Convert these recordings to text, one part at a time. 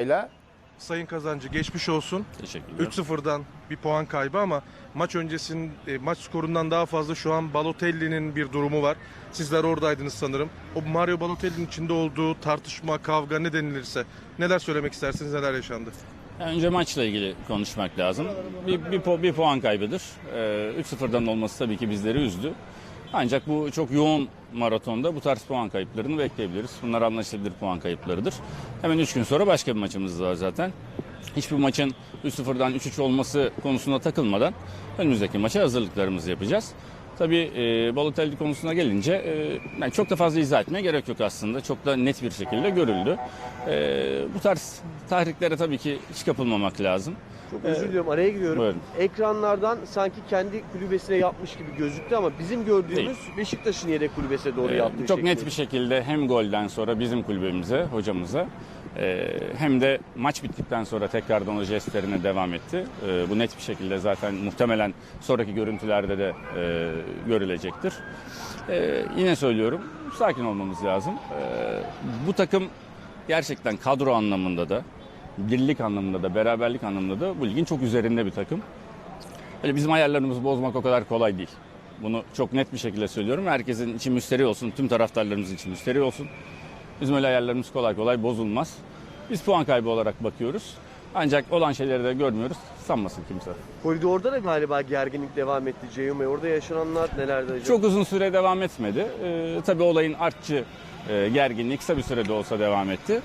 ile Sayın Kazancı geçmiş olsun. Teşekkürler. 3-0'dan bir puan kaybı ama maç öncesinin e, maç skorundan daha fazla şu an Balotelli'nin bir durumu var. Sizler oradaydınız sanırım. O Mario Balotelli'nin içinde olduğu tartışma, kavga ne denilirse neler söylemek istersiniz, neler yaşandı? Önce maçla ilgili konuşmak lazım. Bir, bir, pu- bir puan kaybıdır. Ee, 3-0'dan olması tabii ki bizleri üzdü. Ancak bu çok yoğun maratonda bu tarz puan kayıplarını bekleyebiliriz. Bunlar anlaşılabilir puan kayıplarıdır. Hemen 3 gün sonra başka bir maçımız var zaten. Hiçbir maçın 3-0'dan 3-3 olması konusunda takılmadan önümüzdeki maça hazırlıklarımızı yapacağız. Tabii e, Balotelli konusuna gelince e, yani çok da fazla izah etmeye gerek yok aslında. Çok da net bir şekilde görüldü. E, bu tarz tahriklere tabii ki hiç kapılmamak lazım. Çok özür diliyorum araya giriyorum. Buyurun. Ekranlardan sanki kendi kulübesine yapmış gibi gözüktü ama bizim gördüğümüz Değil. Beşiktaş'ın yedek kulübesine doğru Ee, yaptığı çok şekli. net bir şekilde hem golden sonra bizim kulübemize, hocamıza e, hem de maç bittikten sonra tekrardan o jestlerine devam etti. E, bu net bir şekilde zaten muhtemelen sonraki görüntülerde de e, görülecektir. E, yine söylüyorum sakin olmamız lazım. E, bu takım gerçekten kadro anlamında da, birlik anlamında da, beraberlik anlamında da bu ligin çok üzerinde bir takım. Öyle bizim ayarlarımızı bozmak o kadar kolay değil. Bunu çok net bir şekilde söylüyorum. Herkesin içi müsteri olsun, tüm taraftarlarımızın içi müsteri olsun. Bizim öyle ayarlarımız kolay kolay bozulmaz. Biz puan kaybı olarak bakıyoruz. Ancak olan şeyleri de görmüyoruz. Sanmasın kimse. Koridorda da galiba gerginlik devam etti Ceyhun Bey. Orada yaşananlar nelerdi acaba? Çok uzun süre devam etmedi. Ee, tabii olayın artçı e, gerginliği kısa bir sürede olsa devam etti.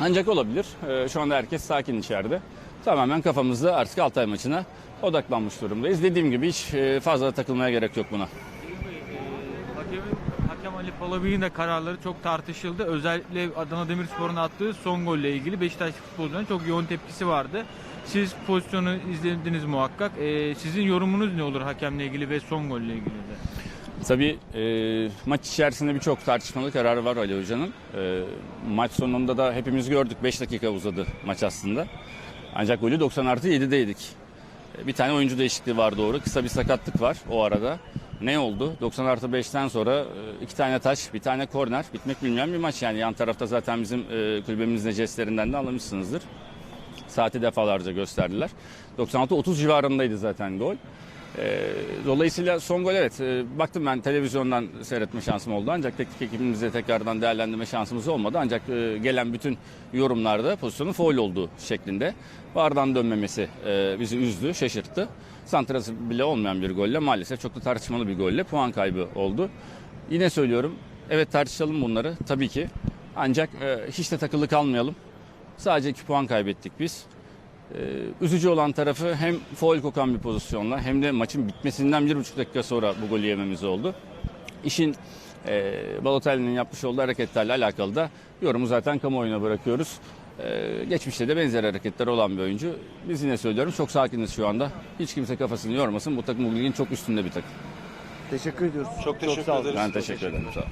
Ancak olabilir. Ee, şu anda herkes sakin içeride. Tamamen kafamızda artık Altay maçına odaklanmış durumdayız. Dediğim gibi hiç e, fazla takılmaya gerek yok buna. Hakemin, hakem Ali Palabey'in de kararları çok tartışıldı. Özellikle Adana Demirspor'un attığı son golle ilgili Beşiktaş futbolcuların çok yoğun tepkisi vardı. Siz pozisyonu izlediniz muhakkak. Ee, sizin yorumunuz ne olur hakemle ilgili ve son golle ilgili de? Tabii e, maç içerisinde birçok tartışmalı kararı var Ali Hoca'nın. E, maç sonunda da hepimiz gördük 5 dakika uzadı maç aslında. Ancak golü 90 artı 7'deydik. E, bir tane oyuncu değişikliği var doğru. Kısa bir sakatlık var o arada. Ne oldu? 90 artı 5'ten sonra e, iki tane taş, bir tane korner. Bitmek bilmeyen bir maç yani. Yan tarafta zaten bizim e, kulübemizin jestlerinden de anlamışsınızdır. Saati defalarca gösterdiler. 96-30 civarındaydı zaten gol. Ee, dolayısıyla son gol evet. E, baktım ben televizyondan seyretme şansım oldu. Ancak teknik ekibimizle tekrardan değerlendirme şansımız olmadı. Ancak e, gelen bütün yorumlarda pozisyonun foul olduğu şeklinde. Vardan dönmemesi e, bizi üzdü şaşırttı. Santrası bile olmayan bir golle maalesef çok da tartışmalı bir golle puan kaybı oldu. Yine söylüyorum evet tartışalım bunları tabii ki. Ancak e, hiç de takılı kalmayalım. Sadece 2 puan kaybettik biz ee, üzücü olan tarafı hem foul kokan bir pozisyonla hem de maçın bitmesinden bir buçuk dakika sonra bu golü yememiz oldu. İşin e, Balotelli'nin yapmış olduğu hareketlerle alakalı da yorumu zaten kamuoyuna bırakıyoruz. E, geçmişte de benzer hareketler olan bir oyuncu. Biz yine söylüyorum çok sakiniz şu anda. Hiç kimse kafasını yormasın. Bu takım bu ligin çok üstünde bir takım. Teşekkür ediyoruz. Çok teşekkür sağ olun. ederiz. Ben teşekkür ederim. Sağ olun.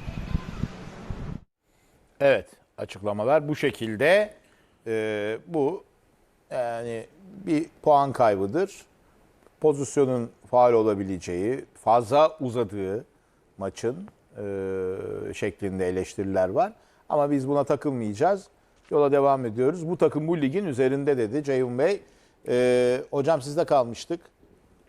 evet açıklamalar bu şekilde. Ee, bu yani bir puan kaybıdır. Pozisyonun faal olabileceği, fazla uzadığı maçın e, şeklinde eleştiriler var. Ama biz buna takılmayacağız. Yola devam ediyoruz. Bu takım bu ligin üzerinde dedi Ceyhun Bey. Ee, hocam sizde kalmıştık.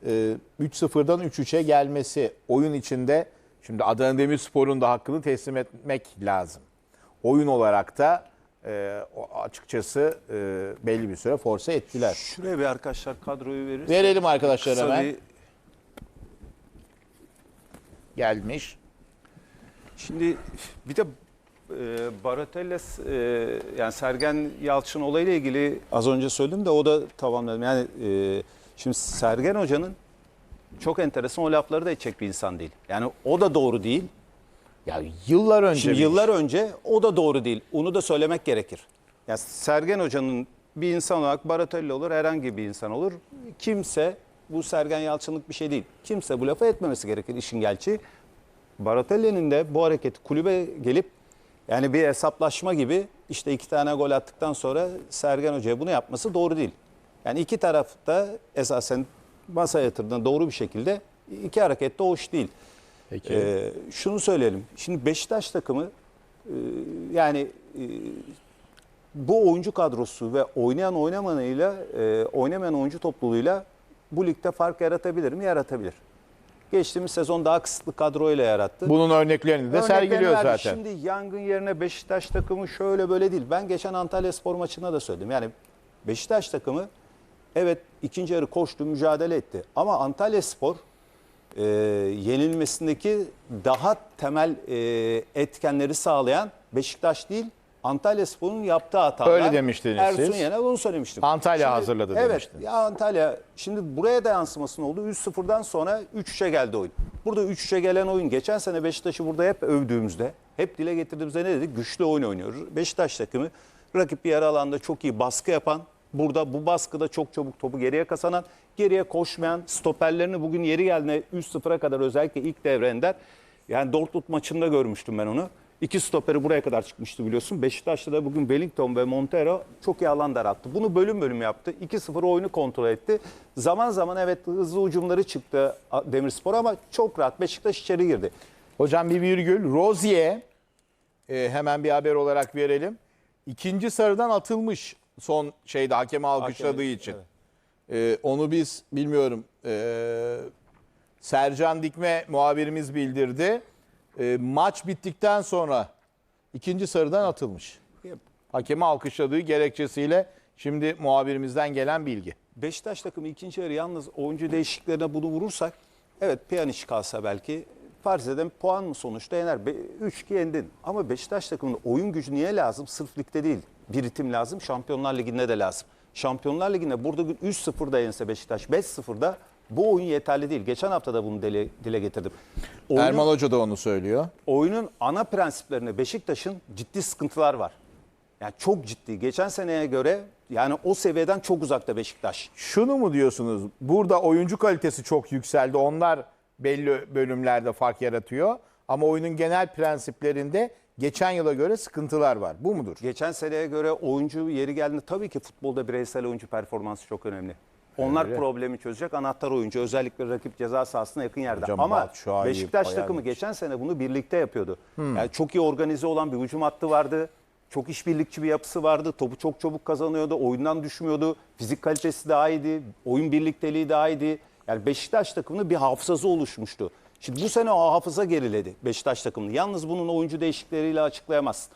Ee, 3-0'dan 3-3'e gelmesi oyun içinde şimdi Adana Demirspor'un da hakkını teslim etmek lazım. Oyun olarak da e, açıkçası e, belli bir süre force ettiler. Şuraya bir arkadaşlar kadroyu verir. Verelim arkadaşlar Kısa hemen. bir- Gelmiş. Şimdi bir de e, Barateles e, yani Sergen Yalçın olayıyla ilgili az önce söyledim de o da tamamladım. Yani e, şimdi Sergen Hoca'nın çok enteresan o lafları da edecek bir insan değil. Yani o da doğru değil. Ya yıllar önce Şimdi yıllar önce o da doğru değil. Onu da söylemek gerekir. Ya Sergen Hoca'nın bir insan olarak Baratelli olur, herhangi bir insan olur. Kimse bu Sergen Yalçınlık bir şey değil. Kimse bu lafı etmemesi gerekir işin gelçi. Baratelli'nin de bu hareketi kulübe gelip yani bir hesaplaşma gibi işte iki tane gol attıktan sonra Sergen Hoca'ya bunu yapması doğru değil. Yani iki taraf da esasen masaya yatırdığında doğru bir şekilde iki hareket de hoş değil. Peki. Ee, şunu söyleyelim. Şimdi Beşiktaş takımı e, yani e, bu oyuncu kadrosu ve oynayan oynamanıyla e, oynamayan oyuncu topluluğuyla bu ligde fark yaratabilir mi? Yaratabilir. Geçtiğimiz sezon daha kısıtlı kadroyla yarattı. Bunun örneklerini de Örneklerini sergiliyor verdi. zaten. Şimdi yangın yerine Beşiktaş takımı şöyle böyle değil. Ben geçen Antalya Spor maçında da söyledim. Yani Beşiktaş takımı evet ikinci yarı koştu, mücadele etti. Ama Antalya Spor e, yenilmesindeki daha temel e, etkenleri sağlayan Beşiktaş değil, Antalya Spor'un yaptığı hatalar. Öyle demiştiniz Ersun siz. Yener bunu söylemiştim. Antalya hazırladı Evet demiştiniz. ya Antalya şimdi buraya da yansıması ne oldu? 3-0'dan sonra 3-3'e geldi oyun. Burada 3-3'e gelen oyun geçen sene Beşiktaş'ı burada hep övdüğümüzde, hep dile getirdiğimizde ne dedik? Güçlü oyun oynuyoruz. Beşiktaş takımı rakip bir yarı alanda çok iyi baskı yapan, burada bu baskıda çok çabuk topu geriye kasanan, geriye koşmayan, stoperlerini bugün yeri geldiğinde 3-0'a kadar özellikle ilk devre Ender. Yani Dortmund maçında görmüştüm ben onu. İki stoperi buraya kadar çıkmıştı biliyorsun. Beşiktaş'ta da bugün Wellington ve Montero çok iyi alan daralttı. Bunu bölüm bölüm yaptı. 2-0 oyunu kontrol etti. Zaman zaman evet hızlı ucumları çıktı Demirspor ama çok rahat. Beşiktaş içeri girdi. Hocam bir virgül. Rozier e, hemen bir haber olarak verelim. İkinci sarıdan atılmış son şeyde hakeme alkışladığı Hakeme, için. E, onu biz bilmiyorum. E, Sercan Dikme muhabirimiz bildirdi. E, maç bittikten sonra ikinci sarıdan atılmış. Hakemi alkışladığı gerekçesiyle şimdi muhabirimizden gelen bilgi. Beşiktaş takımı ikinci yarı yalnız oyuncu değişikliklerine bunu vurursak evet Pjanic kalsa belki farz edelim puan mı sonuçta yener. 3-2 yendin. Ama Beşiktaş takımının oyun gücü niye lazım? Sırf ligde değil. Bir ritim lazım. Şampiyonlar Ligi'nde de lazım. Şampiyonlar Ligi'nde burada 3-0'da yense Beşiktaş 5-0'da bu oyun yeterli değil. Geçen hafta da bunu dile, dile getirdim. Oyunun- Erman Hoca da onu söylüyor. oyunun ana prensiplerinde Beşiktaş'ın ciddi sıkıntılar var. Yani çok ciddi. Geçen seneye göre yani o seviyeden çok uzakta Beşiktaş. Şunu mu diyorsunuz? Burada oyuncu kalitesi çok yükseldi. Onlar belli bölümlerde fark yaratıyor. Ama oyunun genel prensiplerinde geçen yıla göre sıkıntılar var. Bu mudur? Geçen seneye göre oyuncu yeri geldiğinde tabii ki futbolda bireysel oyuncu performansı çok önemli. Onlar Öyle. problemi çözecek anahtar oyuncu özellikle rakip ceza sahasına yakın yerde. Hocam Ama Batshuayi, Beşiktaş takımı Münih. geçen sene bunu birlikte yapıyordu. Yani çok iyi organize olan bir hücum hattı vardı. Çok işbirlikçi bir yapısı vardı. Topu çok çabuk kazanıyordu. Oyundan düşmüyordu. Fizik kalitesi daha iyiydi. Oyun birlikteliği daha iyiydi. Yani Beşiktaş takımının bir hafızası oluşmuştu. Şimdi bu sene o hafıza geriledi Beşiktaş takımını. Yalnız bunun oyuncu değişiklikleriyle açıklayamazsın.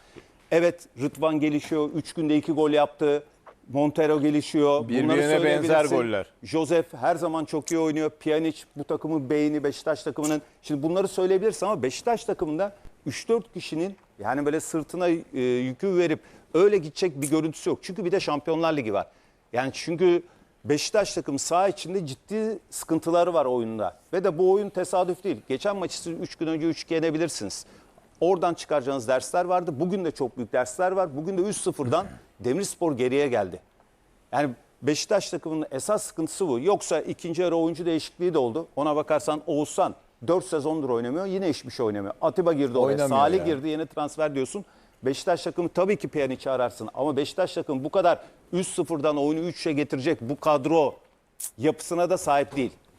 Evet Rıdvan gelişiyor. 3 günde 2 gol yaptı. Montero gelişiyor. Birbirine benzer goller. Josef her zaman çok iyi oynuyor. Pjanic bu takımın beyni Beşiktaş takımının. Şimdi bunları söyleyebilirsin ama Beşiktaş takımında 3-4 kişinin yani böyle sırtına e, yükü verip öyle gidecek bir görüntüsü yok. Çünkü bir de Şampiyonlar Ligi var. Yani çünkü Beşiktaş takımı saha içinde ciddi sıkıntıları var oyunda. Ve de bu oyun tesadüf değil. Geçen maçı siz 3 gün önce 3-2 yenebilirsiniz. Oradan çıkaracağınız dersler vardı. Bugün de çok büyük dersler var. Bugün de 3-0'dan Demirspor geriye geldi. Yani Beşiktaş takımının esas sıkıntısı bu. Yoksa ikinci yarı oyuncu değişikliği de oldu. Ona bakarsan Oğuzhan 4 sezondur oynamıyor. Yine hiçbir şey oynamıyor. Atiba girdi oraya. Oynamıyor Salih ya. girdi. Yeni transfer diyorsun. Beşiktaş takımı tabii ki Pjanic'i ararsın. Ama Beşiktaş takımı bu kadar 3-0'dan oyunu 3'e getirecek bu kadro yapısına da sahip değil.